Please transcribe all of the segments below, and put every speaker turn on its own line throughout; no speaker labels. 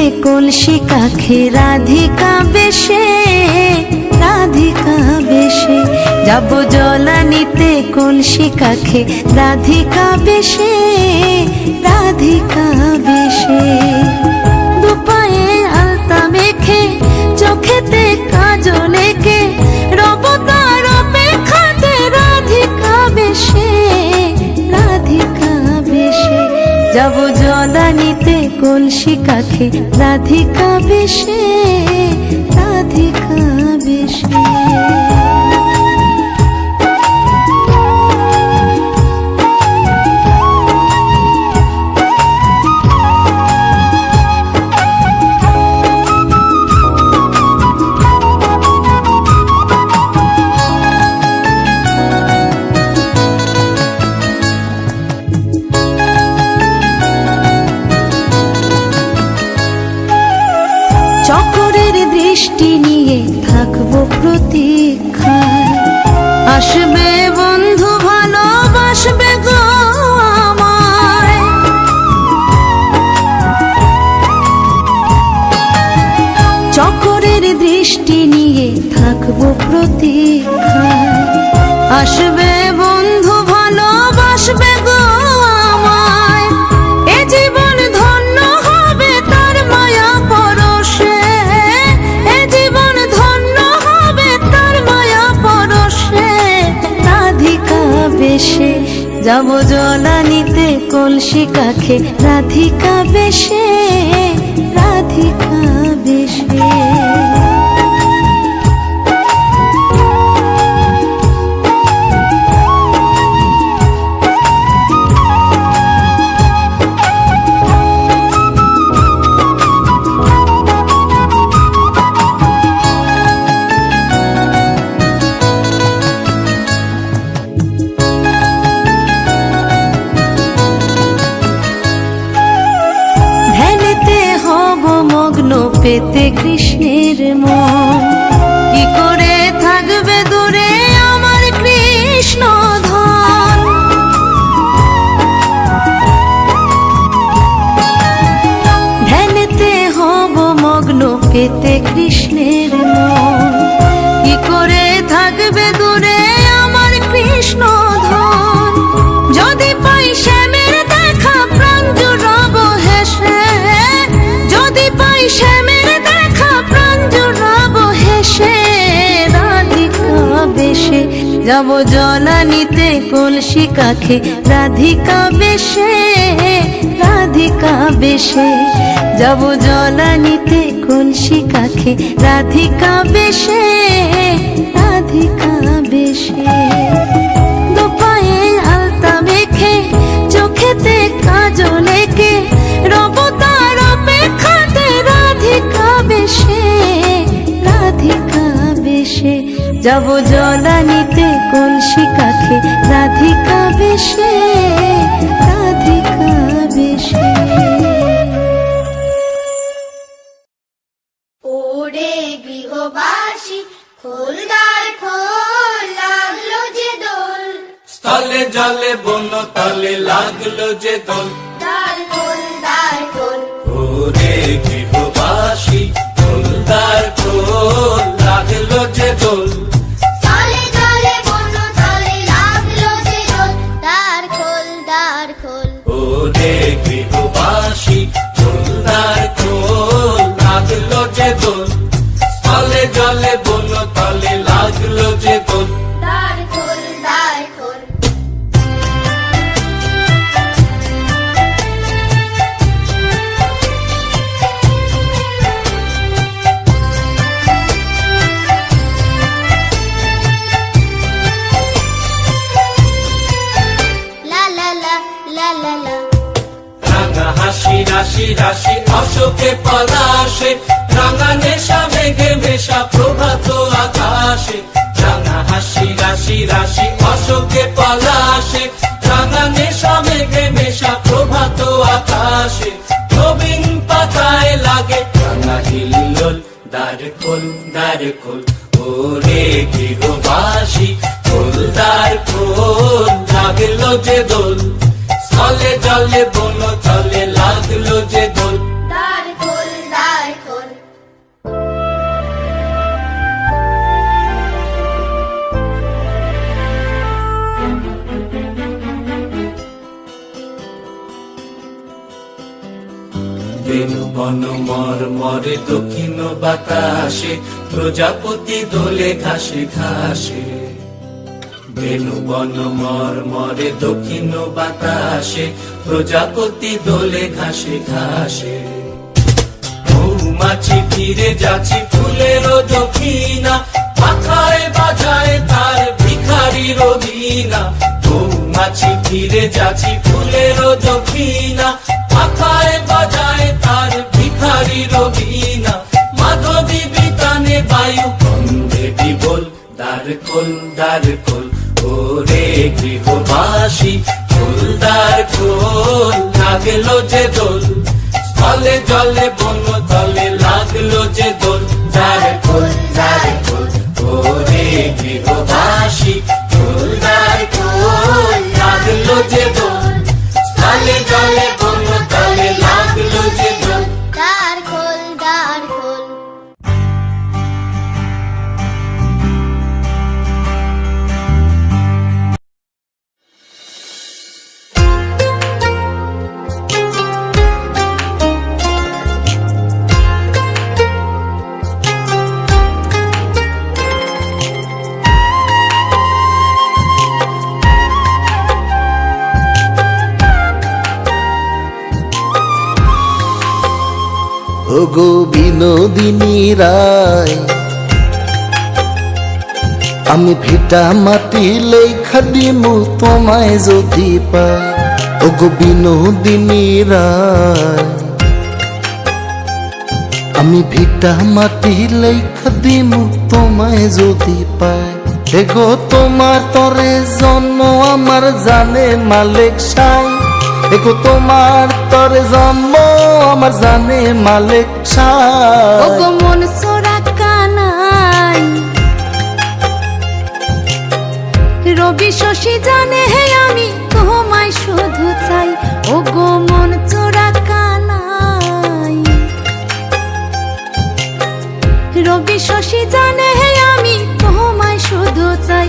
খে কলসি কাখে, রাধিকা বেশে রাধিকা বেশে। যাব জলানিতে কলসি কাখে, রাধিকা বেশে রাধিকা বেশে। কলসি কাখে রাধিকা বেশে রাধিকা বেশে। যাব জলানিতে কলসি কাখে। রাধিকা বেশে রাধিকা বেশে। পেতে কৃষ্ণের মন। কি করে যাব জলানিতে কলসি কাখে, রাধিকা বেশে রাধিকা বেশে। যাব জলানিতে কলসি কাখে, রাধিকা বেশে রাধিকা বেশে। দুপায়ে আলতা মেখে, চোখেতে কাজল এঁকে, রব তার অপেক্ষাতে রাধিকা বেশে রাধিকা বেশে। যাব জলানিতে রাধিকা বেশে রাধিকা বেশে।
ওরে গৃহবাসী খোলদার খোল লাগল যে দোল।
স্থলে জলে বন তলে লাগল যে দোল।
দ্বার খোল দ্বার খোল।
ওরে গৃহবাসী দোলদার খোল লাগল যে দোল। গৃহবাসী দোলদার খোল লাগল যে দোল। স্থলে জলে হাসি রাশি রাশি, অশোকে পলাশে, রাঙা নেশা, মেঘে মেশা, প্রভাত আকাশে। রাঙা হাসি, রাশি রাশি, অশোকে পলাশে, রাঙা নেশা, মেঘে মেশা, প্রভাত আকাশে। নবীন পাতায় লাগে রাঙা হিল্লোল, দ্বার খোল দ্বার খোল। ওরে গৃহবাসী খোলদার খোল লাগল যে দোল। স্থলে জলে বন বন মর মরে দক্ষিণ বাতাসে, প্রজাপতি দোলে ঘাসে ঘাসে। বেনু বন মর মরে দক্ষিণ বাতাসে, প্রজাপতি দোলে ঘাসে ঘাসে। মৌমাছি ফিরে যাচ্ছি ফুলের দক্ষিণা পাখায় বাজায় তার ভিখারি রবিনা মৌমাছি ফিরে যাচ্ছি ফুলের দক্ষিণা কোল দ্বার কোল ওরে গৃহবাসী খোল লাগল যে দোল। স্থলে জলে বন
ওগো বিনোদিনী রায়, আমি ভিটা মাটি লেখা দিমু তোমায় যদি পাই। ওগো বিনোদিনী রায়, আমি ভিটা মাটি লেখা দিমু তোমায় যদি পাই। এগো তোমার তরে জন্ম আমার জানে মালিক সাই। এগো তোমার তরে জন্ম, আমার জানে মালিক
গো মন সোরা কানাই। রবি শশী জানে হে আমি তোমায় শুধু চাই। ও গো মন চোরা কানাই। রবি শশী জানে হে আমি তোমায় শুধু চাই।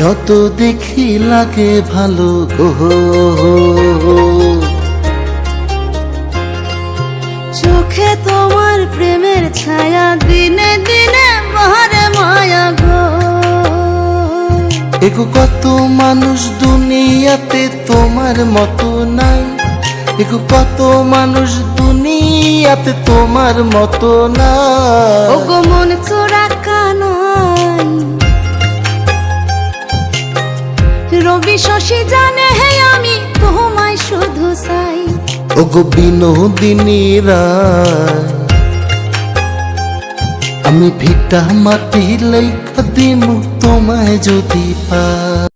যত দেখি লাগে ভালো গো
চোখে তোমার প্রেমের ছায়া দিনে দিনে বাহারে মায়া গো।
এগো কত মানুষ দুনিয়াতে তোমার মতো নাই। এগো কত মানুষ দুনিয়াতে তোমার মতো
ও
নাই।
গো মন রবি শশী জানে, হে আমি তোমায় শুধু চাই।
ওগো বিনোদিনী রায় আমি ভিটা মাটি লেখা দিম তোমায় যদি পাই।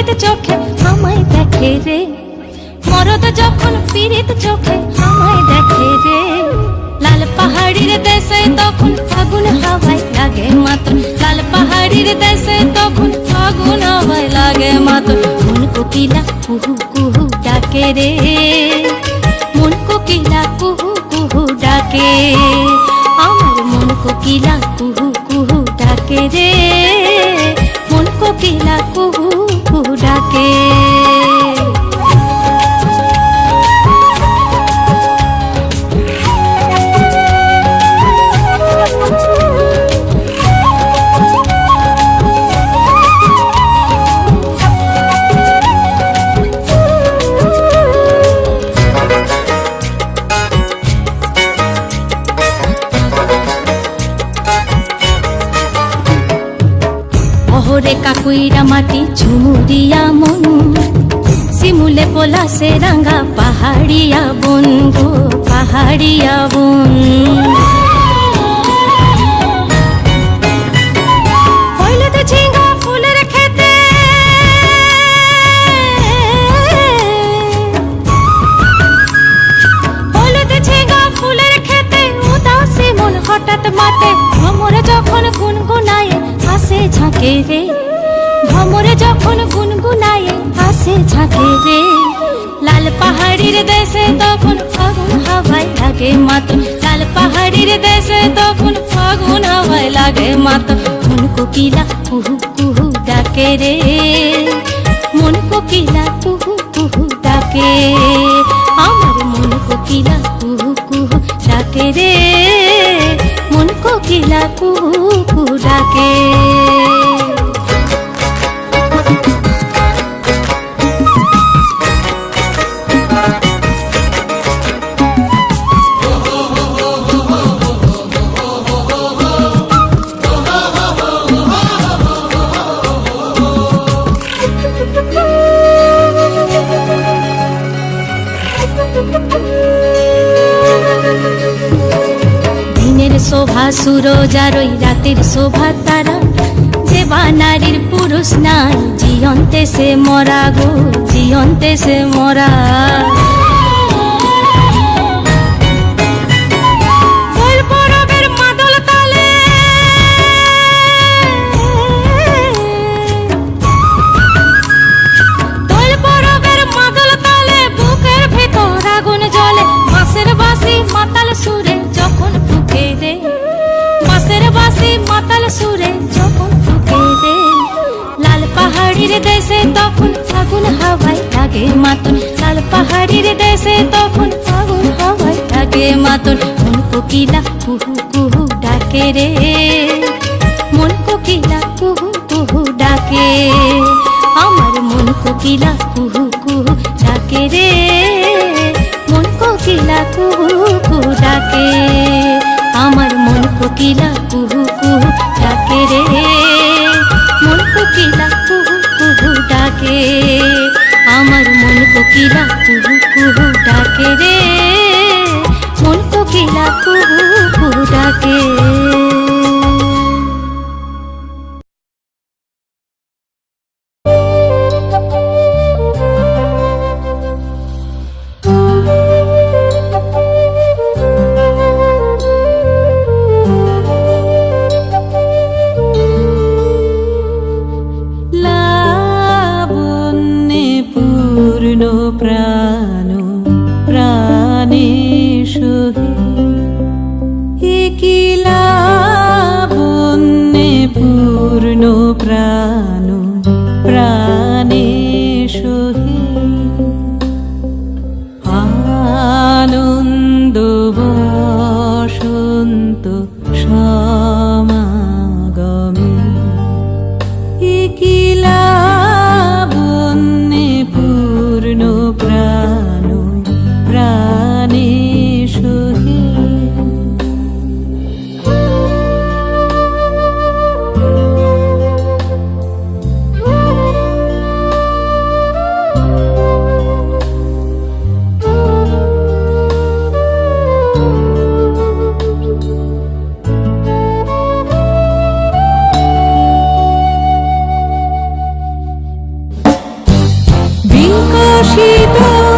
পীড়িত চোখে আমায় দেখে রে। মরদ যখন পীড়িত চোখে আমায় দেখে রে। লাল পাহাড়ির দেশে তখন ফাগুন হাওয়ায় লাগে মাতন লাল পাহাড়ির দেশে তখন
ফাগুন হাওয়ায় লাগে মাতন মন কোকিলা কুহু কুহু ডাকে রে। মন কোকিলা কুহু কুহু ডাকে। আমার মন কোকিলা কুহু কুহু ডাকে রে। কোকিলা কুহু ডাকে পলাশে রাঙ্গা পাহাড়িয়া বন গো পাহাড়িয়া বন লাগে মাতো মন কোকিলা কুহু কুহু ডাকে রে মন কোকিলা কুহু কুহু ডাকে আমার মন কোকিলা কুহু কুহু ডাকে রে মন কোকিলা কুহু কুহু ডাকে শোভা সুরজ রাতের শোভা তারা। যে বা নারীর পুরুষ নাই, জিয়ন্তে সে মরা গো, জিয়ন্তে সে মরা। ফাগুন হাওয়ায় লাগে মাতন লাল পাহাড়ির দেশে তখন ফাগুন হাওয়ায় লাগে মাতন মন কোকিলা কুহু কুহু ডাকে রে। মন কোকিলা কুহু কুহু ডাকে। আমার মন কোকিলা কুহু কুহু ডাকে রে। মন কোকিলা কুহু কুহু ডাকে। আমার মন কোকিলা কুহু কোকিলা কুহু কুহু ডাকে রে? মন কোকিলা কুহু কুহু ডাকে?
বিকশিত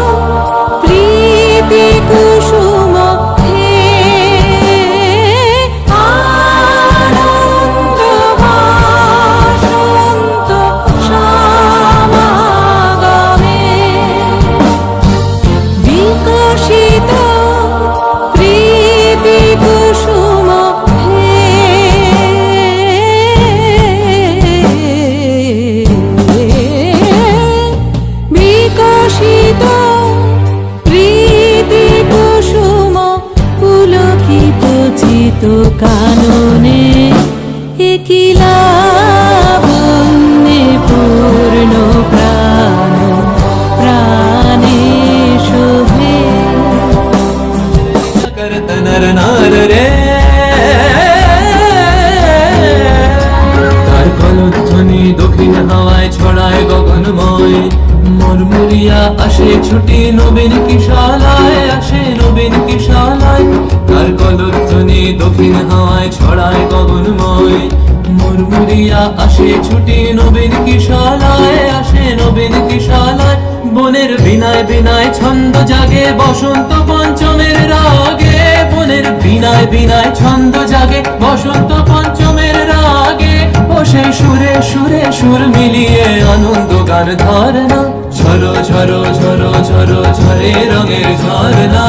বিকশিত প্রীতি কুসুম চিত কাননে একিলা বন্যে পূর্ণ প্রাণ, প্রাণে শোভে। করতনর নার রে। তার কলধ্বনি
দক্ষিণ হাওয়ায় ছড়ায় গগনময়। মরমুরিয়া আসে, ছুটি নবীন কিশালায় আসে, নবীন কিশালায়। তার গলধ্বনি দক্ষিণ হাওয়ায় ছড়ায় গগনময়। মুরমুরিয়া আসে, ছুটি নবীন কিশালায় আসে, নবীন কিশালায়। বনের বিনায় বিনায় ছন্দ জাগে, বসন্ত পঞ্চমের রাগে। বনের বিনায় বিনায় ছন্দ জাগে, বসন্ত পঞ্চমের রাগে। ও সেই সুরে সুরে সুর মিলিয়ে আনন্দ গান ধরনা ঝরো ঝরো ঝরো ঝরো ঝরে রঙের ঝরনা।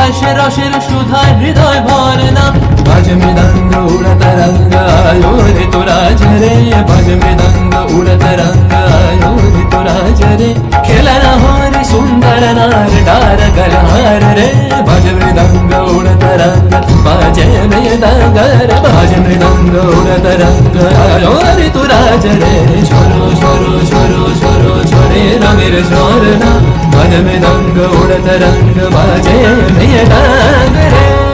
আয় আয় আয় আশে রসের সুধায় হৃদয় ভরনা বাজ মৃদঙ্গ উড়ত রঙ্গ আয়ো রে তোরা ঝরে। বাজ মৃদঙ্গ উড়ত রঙ্গ আয়ো রে তোরা ঝরে। খেলনা হর সুন্দর নার ডার গলহার রে। বাজ মৃদঙ্গ উড়ত রঙ্গ বাজে মৃদঙ্গ বাজ মৃদঙ্গ উড়ত রঙ্গ আয়ো রে তোরা ঝরে। ঝরো ঝরো ঝরো ঝরো ঝরে রঙের ঝরনা বাজ মৃদঙ্গ উড়ত রঙ্গ বাজে মৃদঙ্গ রে